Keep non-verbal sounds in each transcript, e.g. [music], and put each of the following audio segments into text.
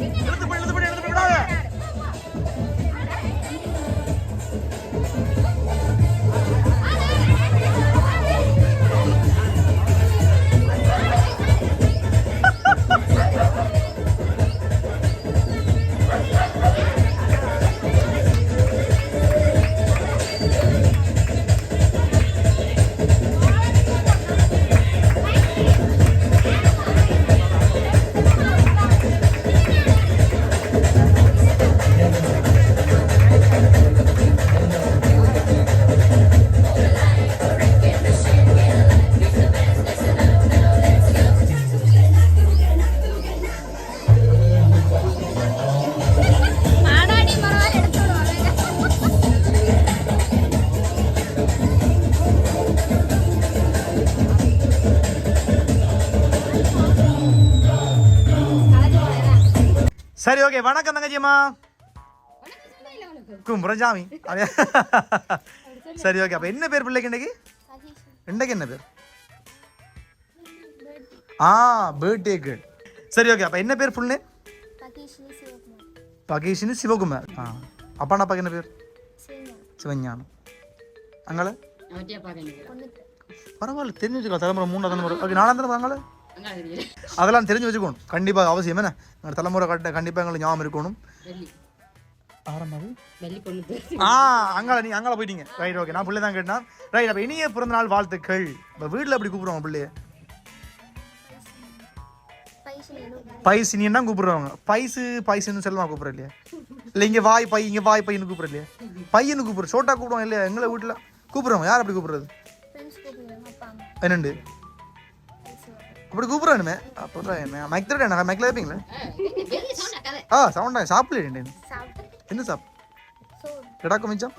पडलं சரி ஓகே வணக்கம் தங்கச்சியம்மா கும்புறம் அப்படியா? சரி ஓகே அப்ப என்ன பேர் பிள்ளைக்கு இன்னைக்கு? இன்னைக்கு என்ன பேர்? ஆ பர்த்டே கேர்ள் சரி ஓகே அப்ப என்ன பேர் ஃபுல் நேம் பகீஷ்னி சிவகுமார். ஆ அப்பா அப்பாக்கு என்ன பேர்? சிவஞானம். பொண்ணுக்கு. பரவாயில்ல தெரிஞ்சு வச்சுக்கோ தலைமுறை மூணு தலைமுறை. ஓகே நாலாம் தலைமுறை அங்கால அங்கே தெரியல அதெல்லாம் தெரிஞ்சு வச்சுக்கணும். கண்டிப்பாக அவசியம். என்ன? எங்கள் தலைமுறை கட்ட கண்டிப்பாக எங்களுக்கு ஞாபகம் இருக்கணும். ஆ அங்கால நீ அங்கால போயிட்டீங்க. ரைட் ஓகே நான் பிள்ளை தான் கேட்டேன். ரைட் அப்போ இனிய பிறந்த நாள் வாழ்த்துக்கள். இப்போ வீட்டில் எப்படி கூப்பிடுவாங்க பிள்ளைய? பைஷ்னி பைசினின்னு தான் கூப்பிடுறவங்க? பைசு பைசுன்னு செல்லமா கூப்பிடுற இல்லையா? இல்லை இங்கே வாய் பை இங்கே வாய் பையனு கூப்பிடுற இல்லையா? பையனு கூப்பிடுற சோட்டா கூப்பிடுவோம் இல்லையா? எங்களை வீட்டில் கூப்பிடுறவங்க. யார் அப்படி கூப்பிடுறது? என்னண்டு? அப்படி கூப்பிடுறானுமே. அப்புறம் என்ன? மைக் தரட்டா என்ன? மைக்கில் இருப்பீங்களா ஆ சவுண்டா சாப்பிடல என்ன சாப் கிடாக்க மிச்சம்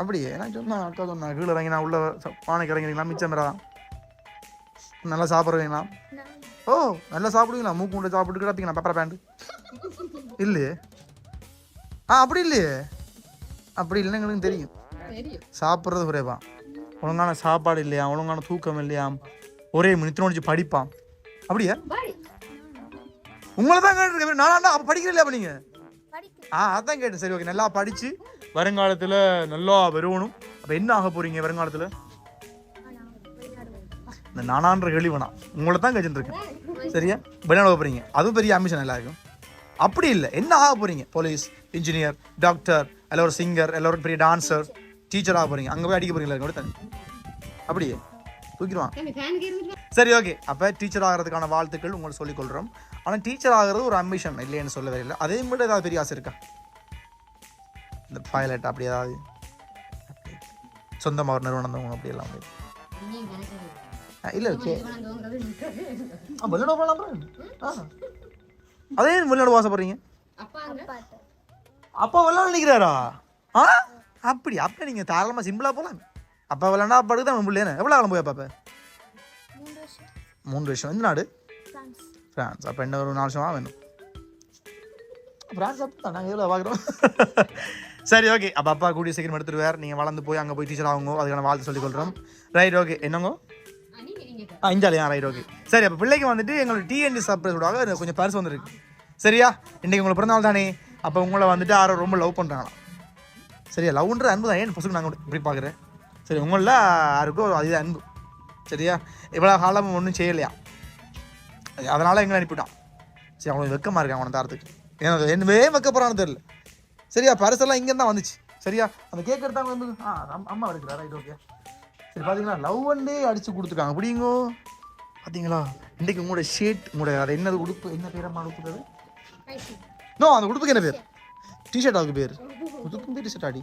அப்படியே. நான் சொன்னா அக்கா சொன்னா கீழே இறங்கி நான் உள்ள பானைக்கு இறங்கிக்கலாம் மிச்சம் பெறாதான் நல்லா சாப்பிட்றீங்களா? ஓ நல்லா சாப்பிடுவீங்களா? மூக்கு முட்டை சாப்பிட்டு கிடப்பீங்களா பெப்பர் பேண்ட் இல்லையே. ஆ அப்படி இல்லையே. அப்படி இல்லைன்னு எங்களுக்கு தெரியும். தெரியும். சாப்பிட்றது குறைவா. ஒழுங்கான சாப்பாடு இல்லையா? ஒழுங்கான தூக்கம் இல்லையா? ஒரே நித்திரம் படிப்பான். அப்படியா? பாடி. உங்களை தான் கேட்டுருக்கேன் நானா அப்போ படிக்கிறீங்களா அப்போ நீங்கள் ஆ அதான் கேட்டேன். சரி ஓகே. நல்லா படிச்சு வருங்காலத்தில் நல்லா வருவணும் அப்போ என்ன ஆக போறீங்க வருங்காலத்தில். இந்த நானான்ற கேள்வி வேணாம். உங்களை தான் கேட்டுட்டு இருக்கேன் சரியா? வெளிநாடு போக போறீங்க. அதுவும் பெரிய அம்பிஷன் எல்லாருக்கும். அப்படி இல்லை. என்ன ஆக போறீங்க? போலீஸ் இன்ஜினியர் டாக்டர் எல்லாம் ஒரு சிங்கர் எல்லோரும் பெரிய டான்சர் டீச்சர் ஆக போறீங்க. அங்கே போய் அடிக்க போறீங்களா கொடுத்தேன் அப்படியே. தூக்கிடுவான். சரி ஓகே அப்போ டீச்சர் ஆகிறதுக்கான வாழ்த்துக்கள் உங்களுக்கு சொல்லிக் கொள்கிறோம் ஆனால் டீச்சர் ஆகிறது ஒரு அம்பிஷன் இல்லைன்னு சொல்லவே இல்லை. அதே மட்டும் ஏதாவது பெரிய ஆசை இருக்கா? இந்த பைலட் அப்படி ஏதாவது? சொந்தமாக ஒரு நிறுவனம் தான் அப்படி எல்லாம் அப்படி. இனியும் கணக்கு ஆ, இல்லை வெளிநாடு போகலாம் அதே வெளிநாடு வாசப்படுறீங்க அப்பா அங்க? அப்பாட்ட. அப்பா விளாட நிற்கிறாரா ஆ? அப்படி அப்போ நீங்கள் தாராளமாக சிம்பிளாக போகலாம் அப்பா விளாண்டா அப்பாடுக்கு தான் பிள்ளைன்னு. எவ்வளோ காலம் போய் அப்பா மூன்று வருஷம். எந்த நாடு? ஃப்ரான்ஸ் அப்போ என்ன ஒரு நாலு வருஷமாக வேணும்? ஃப்ரான்ஸ் அப்போ தான். நாங்கள் எவ்வளோ பார்க்குறோம் [laughs] சரி ஓகே அப்போ அப்பா கூடிய சீக்கிரம் எடுத்துருவார் நீங்கள் வளர்ந்து போய் அங்கே போய் டீச்சர் ஆகுங்க அதுக்கான வாழ்த்து சொல்லிக் கொள்கிறோம் ரைட் ஓகே என்னங்கோ? ஆ, இஞ்சாலியா ரைட் ஓகே சரி அப்போ பிள்ளைக்கு வந்துட்டு எங்களோட டிஎன்டி சர்ப்ரைஸோட கொஞ்சம் பரிசு வந்திருக்கு. சரியா? இன்றைக்கி உங்களுக்கு பிறந்தநாள் தானே? அப்போ உங்களை வந்துட்டு யாரோ ரொம்ப லவ் பண்ணுறாங்களாம் சரியா? லவ்ன்ற அன்பு தான். ஏன் பசுக்கு நாங்கள் இப்படி பார்க்குறேன் சரி உங்களில் யாருக்கோ அது அன்பு. சரியா? இவ்வளோ காலம் ஒன்றும் செய்யலையா? அதனால் எங்களை அனுப்பிட்டான். சரி அவனுக்கு வெக்கமாக இருக்கு அவனை தாரத்துக்கு. ஏன்னா என்னவே வெக்கப்படுறான்னு தெரியல. சரியா பரிசெல்லாம் இங்கே தான் வந்துச்சு. சரியா? அந்த கேக் எடுத்தாங்க வந்து ஆ அம்- அம்மா எடுக்கிறா ரைட் ஓகே சரி பார்த்தீங்களா லவ் ஒன்டே அடிச்சு கொடுத்துருக்காங்க. அப்படிங்கோ. பார்த்தீங்களா இன்றைக்கு உங்களோட ஷேட் உங்களோட அது என்னது உடுப்பு? என்ன பேரம்மா உடுப்புறது நோ அந்த உடுப்புக்கு என்ன பேர்? டிஷர்ட் அதுக்கு பேர். [laughs] உடுப்புக்கு டிஷர்ட் ஆடி.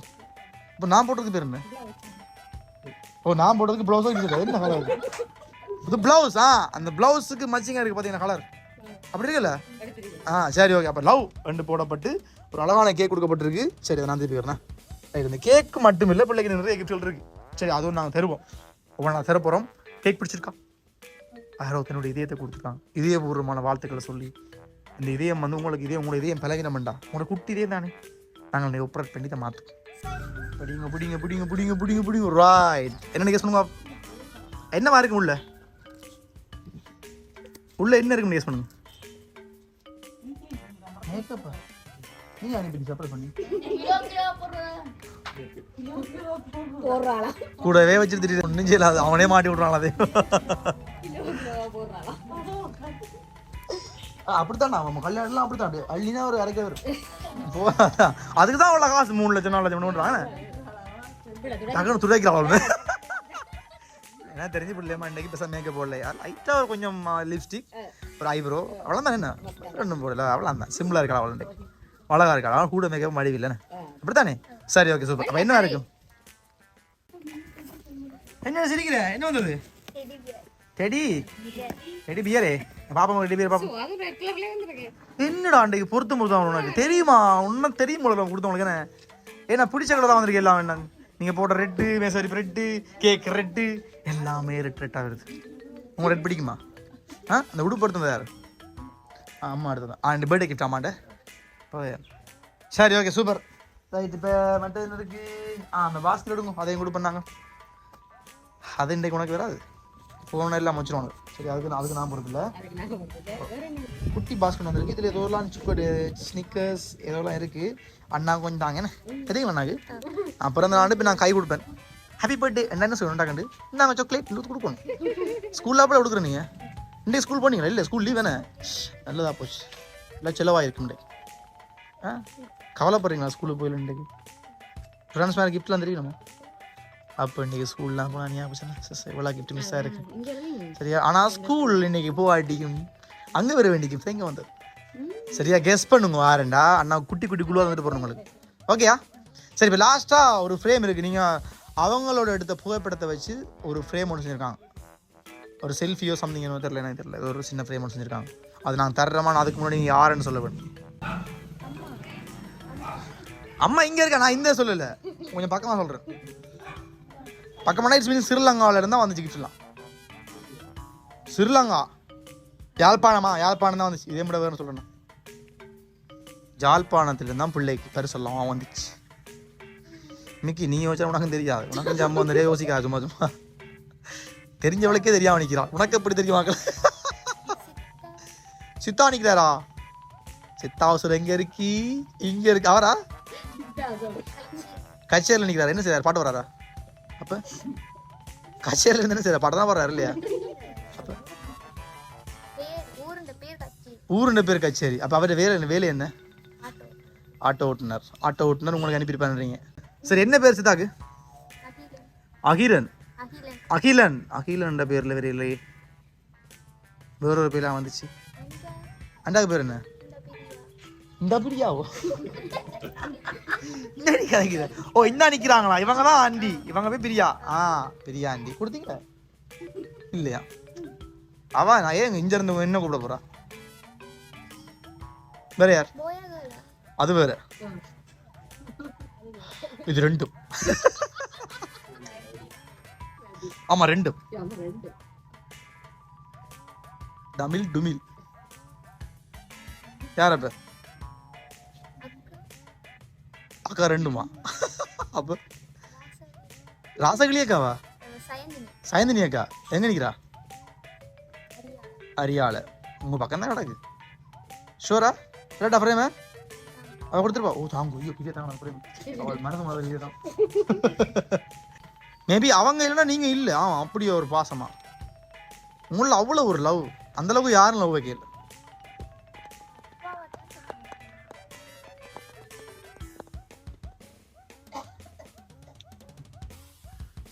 இப்போ நான் போட்டதுக்கு பேர் என்ன? ஓ நான் போடுறதுக்கு ப்ளவுஸும் இருக்குது என்ன கலர் இது ப்ளவுஸ் ஆ அந்த ப்ளவுஸுக்கு மச்சிங்காக இருக்குது பார்த்தீங்கன்னா கலர் அப்படி இருக்குல்ல? ஆ சரி ஓகே அப்போ லவ் ரெண்டு போடப்பட்டு ஒரு அழகான கேக் கொடுக்கப்பட்டிருக்கு. சரி அதை நான் திருப்பி வரேன் ரைட் இந்த கேக்கு மட்டும் இல்லை பிள்ளைக்கு நிறைய கிஃப்ட்கள் இருக்கு. சரி அதுவும் நாங்கள் தருவோம். ஒவ்வொரு நான் தரப்போகிறோம் கேக் பிடிச்சிருக்கான் யாரோ தன்னுடைய இதயத்தை கொடுத்துருக்கான் இதயபூர்வமான வாழ்த்துக்களை சொல்லி இந்த இதயம் வந்து உங்களுக்கு இதயம் உங்களோட இதயம் பலகினமெண்டா உங்களோட குட்டி இதயம் தானே நாங்கள் நீ ஒப்பரேட் பண்ணி தான் மாற்றுவோம் பிடிங்க பிடிங்க பிடிங்க பிடிங்க பிடிங்க பிடிங்க. ராய்ட் என்ன கேஸ் பண்ணுங்க என்னவா இருக்கு உள்ள? உள்ள என்ன இருக்குன்னு கேஸ் பண்ணுங்க மேக்கப்பா. நீ அனுப்பி சப்ளை பண்ணி. கூடவே வச்சுட்டு ஒன்றும் செய்யலாது அவனே மாட்டி விட்றான் அதே. அப்படித்தான் அவன் கல்யாணம்லாம் அப்படித்தான். அள்ளினா ஒரு அரைக்க வரும். அதுக்கு தான் அவ்வளோ காசு மூணு லட்சம் நாலு லட்சம் பண்ணுறாங்க டக்குனு துடைக்கிறான் அவளு. ஏன்னா தெரிஞ்சு பிள்ளைமா இன்னைக்கு பெருசாக மேக்கப் போடலையா? லைட்டாக ஒரு கொஞ்சம் லிப்ஸ்டிக் ஒரு ஐப்ரோ அவ்வளோதான் என்ன? ரெண்டும் போடல அவ்வளோ தான் சிம்பிளாக இருக்கா அவள் இன்னைக்கு? அழகா இருக்கா? அவள் கூட மேக்கப் மடிவில்லைண்ணே அப்படித்தானே? சரி ஓகே சூப்பர் அப்போ என்ன இருக்கும் என்ன சிரிக்கிற? என்ன வந்தது? டெடி டெடி பியரே பாப்பா டெடி பியர் பாப்பா. என்னடா அன்றைக்கு பொருத்தம் பொருத்தம் உனக்கு? தெரியுமா? உன்ன தெரியும் போல கொடுத்தவங்களுக்கு என்ன ஏன்னா பிடிச்ச கலர் தான் வந்திருக்கு எல்லாம் வேண்டாங்க நீங்கள் போட்ட ரெட்டு மேசரி ரெட்டு கேக் ரெட்டு எல்லாமே ரெட் ரெட்டாக வருது. உங்களுக்கு ரெட் பிடிக்குமா? ஆ அந்த உடுப்பு எடுத்தது யார்? அம்மா எடுத்தது ஆ இந்த பர்த்டே கிஃப்ட் போய் சரி ஓகே சூப்பர் ரைட் இப்போ மற்ற என்ன இருக்கு? ஆ அந்த பாஸ்கெட் எடுங்க. அதையும் கூட பண்ணாங்க. அது இன்றைக்கு உனக்கு வராது. ஃபோன் எல்லாம் வச்சிருவாங்க சரி அதுக்கு அதுக்கு நான் பொறுப்பு இல்லை? குட்டி பாஸ்கெட் வந்திருக்கு. இதில் ஏதோலாம் சிக்கோடு ஸ்னிக்கர்ஸ் ஏதோலாம் இருக்குது அண்ணா கொஞ்சம் தாங்க. என்ன? தெரியும் அண்ணாக்கு? அப்புறம் அந்த ஆண்டு இப்போ நான் கை கொடுப்பேன். ஹாப்பி பர்த்டே என்ன சொல்லணும் கண்டு நாங்கள் சாக்லேட் கொடுக்கணும். ஸ்கூலில் அப்படி கொடுக்குறேன் நீங்கள் இன்றைக்கு ஸ்கூல் போனீங்களா? இல்லை ஸ்கூல் லீவ் வேணே நல்லதா போச்சு. இல்லை செலவாயிருக்கு இன்றைக்கு. ஆ? கவலைப்படுறீங்களா ஸ்கூலுக்கு போயில இன்றைக்கு? ஃப்ரெண்ட்ஸ் மேலே கிஃப்ட்லாம் தெரியும்? நம்ம அப்போ இன்றைக்கி ஸ்கூல்லாம் போனால் நீ ஆச்சு எவ்வளோ கிஃப்ட் மிஸ் ஆயிருக்கு சரியா? ஆனால் ஸ்கூல் இன்னைக்கு போவாட்டிக்கும் அங்கே வர வேண்டிக்கும் இங்கே வந்தது? சரியா கெஸ் பண்ணுங்க வாரண்டா அண்ணா குட்டி குட்டி குழுவாக வந்துட்டு போகிறோம் உங்களுக்கு. ஓகேயா சரி இப்போ லாஸ்ட்டாக ஒரு ஃப்ரேம் இருக்குது நீங்கள் அவங்களோட எடுத்த புகைப்படத்தை வச்சு ஒரு ஃப்ரேம் ஒன்று செஞ்சுருக்காங்க. ஒரு செல்ஃபியோ சம்திங் என்ன தெரியல எனக்கு தெரியல. ஒரு சின்ன ஃப்ரேம் ஒன்று செஞ்சுருக்காங்க. அது நான் தர்றமா அதுக்கு முன்னாடி நீங்கள் யாருன்னு சொல்ல வேணும் அம்மா இங்கே இருக்கா? நான் இந்த சொல்லலை. கொஞ்சம் பக்கமாக சொல்கிறேன் பக்கமான இட்ஸ் மீன் ஸ்ரீலங்காவில் இருந்தால் வந்து கிட்டலாம் ஸ்ரீலங்கா யாழ்ப்பாணமா? யாழ்ப்பாணம் தான் வந்துச்சு. இதே மட்டும் வேறு சொல்லணும். யாழ்ப்பாணத்துலேருந்து தான் பிள்ளைக்கு பேர் சொல்லலாம் வந்துச்சு. மிக்கி நீ யோசிச்சா உனக்கும் தெரியாது. உனக்கும் ஜம்மு வந்துடே யோசிக்காது சும்மா சும்மா. தெரிஞ்சவளுக்கே தெரியாம நிற்கிறான் உனக்கு எப்படி தெரியும் மக்கள் சித்தா நிற்கிறாரா சித்தாவசரம் எங்க இருக்கி இங்க இருக்கு. அவரா? கச்சேரியில் நிற்கிறாரு என்ன செய்றாரு? பாட்டு வராரா அப்ப கச்சேரியில் இருந்து என்ன செய்யறாரு பாட்டு தான் வர்றாரு இல்லையா? அப்ப பேர் ஊருண்ட பேர் கச்சேரி. அப்போ அவர் வேலை என்ன? வேலை என்ன? ஆட்டோ. ஓட்டுநர். ஆட்டோ ஓட்டுநர் உங்களுக்கு அனுப்பியிருப்பாருன்றீங்க. சரி என்ன பேர் சித்தாக்கு? அகிலன். அகிலன். அகிலன். அகிலன்ற பேரில் வேற இல்லையே. வேற ஒரு பேர்லாம் வந்துச்சு அண்டாக்கு பேர் என்ன? இந்த பிரியா இந்த கிடைக்குது ஓ இந்த நிக்கிறாங்களா? இவங்க தான் ஆண்டி. இவங்க போய் பிரியா? ஆ பிரியா ஆண்டி. கொடுத்தீங்க இல்லையா? அவ நான் ஏன் இங்க இருந்து என்ன கூப்பிட போறா? வேற யார்? அது வேற. இது ரெண்டும். ஆமா ரெண்டும். தமிழ் டுமில். யார் பேர் அக்கா ரெண்டுமா? அப்ப ராசகிளி அக்காவா? சயந்தினி அக்கா. எங்க நிக்கிறா? அரியாள. உங்க பக்கம் தான் கிடக்கு. ஷோரா இல்லாட்டா ஃப்ரேம அவ கொடுத்துருப்பா. ஓ தாங்க. ஐயோ பெரிய தாங்க ஃப்ரேம் அவள் மனசு மாதிரி தான் மேபி அவங்க இல்லைன்னா நீங்க இல்லை. ஆமாம் அப்படி ஒரு பாசமா. உங்களில் அவ்வளோ ஒரு லவ் அந்த அளவுக்கு யாரும் லவ் வைக்கல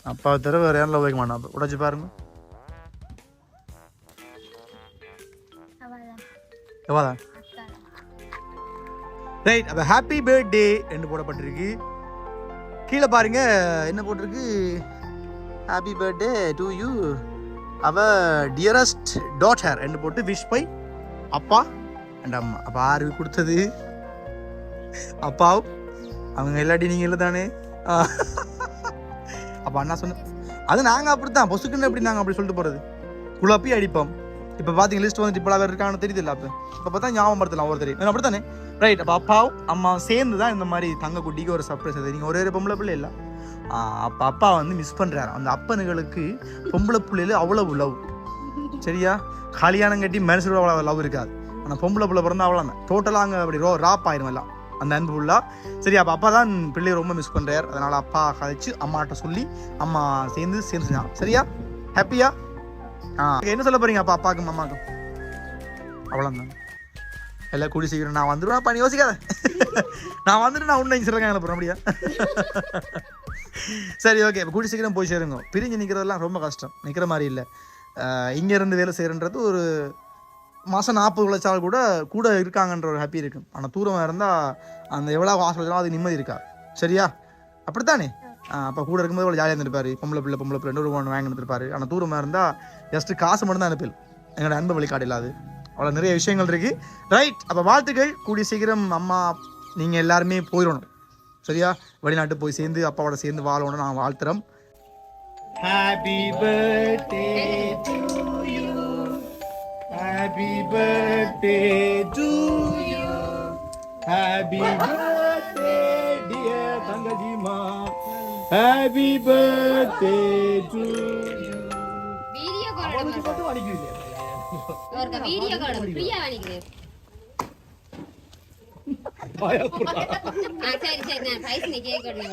அப்பா தவிர வேற லவ் வைக்க மாட்டான் உடச்சு பாருங்க அக்கா ரைட் அப்போ ஹாப்பி பர்த்டே என்று போடப்பட்டிருக்கு கீழே பாருங்க என்ன போட்டிருக்கு ஹாப்பி பர்த்டே டு யூ அவ டியரஸ்ட் டாட்டர் என்று போட்டு விஷ் பை அப்பா அண்ட் அம்மா அப்போ ஆறு கொடுத்தது அப்பாவும் அவங்க இல்லாட்டி நீங்கள் இல்லை தானே அப்போ அண்ணா சொன்ன அது நாங்கள் அப்படி தான் பொசுக்குன்னு எப்படி நாங்கள் அப்படி சொல்லிட்டு போகிறது குழப்பி அடிப்போம். இப்போ பார்த்தீங்க லிஸ்ட் வந்துட்டு இப்போ வேறு இருக்கான்னு தெரியுது அப்போ. இப்போ பார்த்தா ஞாபகம் படுத்தலாம் ஒவ்வொருத்தரையும். அப்படித்தானே? ரைட் அப்போ அப்பாவும் அம்மா சேர்ந்து தான் இந்த மாதிரி தங்க குட்டிக்கு ஒரு சர்ப்ரைஸ் அது. நீங்கள் ஒரே ஒரு பொம்பளை பிள்ளை இல்லை. அப்போ அப்பா வந்து மிஸ் பண்ணுறாரு அந்த அப்பனுங்களுக்கு பொம்பளை பிள்ளையில அவ்வளவு லவ் சரியா? கல்யாணம் கட்டி மனசுல அவ்வளோ லவ் இருக்காது. ஆனால் பொம்பளை பிள்ளை பிறந்தா அவ்வளோ தான் டோட்டலாக அங்கே அப்படி ரோ ராப் ஆயிரும் எல்லாம். அந்த அன்பு ஃபுல்லாக சரி அப்போ அப்பா தான் பிள்ளையை ரொம்ப மிஸ் பண்ணுறாரு அதனால் அப்பா கழிச்சு அம்மாட்ட சொல்லி அம்மா சேர்ந்து சேர்ந்து செஞ்சான் சரியா? ஹாப்பியா ஆ. என்ன சொல்ல போறீங்க அப்பா அப்பாவுக்கும் அம்மாவுக்கும் அவ்வளோதான் எல்லாம் கூடி சீக்கிரம் நான் வந்துடுவேன் பண்ணி யோசிக்காத. நான் வந்துட்டு நான் உன்னை சிறக்காங்க அனுப்புறேன் அப்படியா? சரி ஓகே இப்போ கூடி சீக்கிரம் போய் சேருங்க. பிரிஞ்சு நிற்கிறதெல்லாம் ரொம்ப கஷ்டம். நிற்கிற மாதிரி இல்லை. இங்கேருந்து வேலை செய்கிறன்றது ஒரு மாதம் நாற்பது உழைச்சால் கூட கூட இருக்காங்கன்ற ஒரு ஹாப்பி இருக்கும் ஆனால் தூரமாக இருந்தால் அந்த எவ்வளோ வாசல் வச்சாலும் அது நிம்மதி இருக்கா? சரியா? அப்படித்தானே? அப்போ கூட இருக்கும்போது அவ்வளோ ஜாலியாக இருந்திருப்பாரு. பொம்பளை பிள்ளை பொம்பளை பிள்ளை ஒரு ஒன்று வாங்கி இருந்திருப்பாரு ஆனால் தூரமாக இருந்தால் ஜஸ்ட் காசு மட்டும் தான் அனுப்பில். எங்களோட அன்பு வழிகாடு இல்லாது. அவ்வளோ நிறைய விஷயங்கள் இருக்கு. ரைட் அப்போ வாழ்த்துக்கள். கூடிய சீக்கிரம் அம்மா நீங்கள் எல்லாருமே போயிடணும். சரியா? வெளிநாட்டு போய் சேர்ந்து அப்பாவோட சேர்ந்து வாழணும்னு நான் வாழ்த்துறோம் happy birthday happy birthday to you happy birthday dear Thankajima happy birthday to you video call photo കാണിക്കില്ല? അവർക്ക് വീഡിയോ കോൾ പ്രിയ കാണിക്കുന്നത് ആ ശരി ശരി. ഞാൻ പൈസ കേൾക്കണേ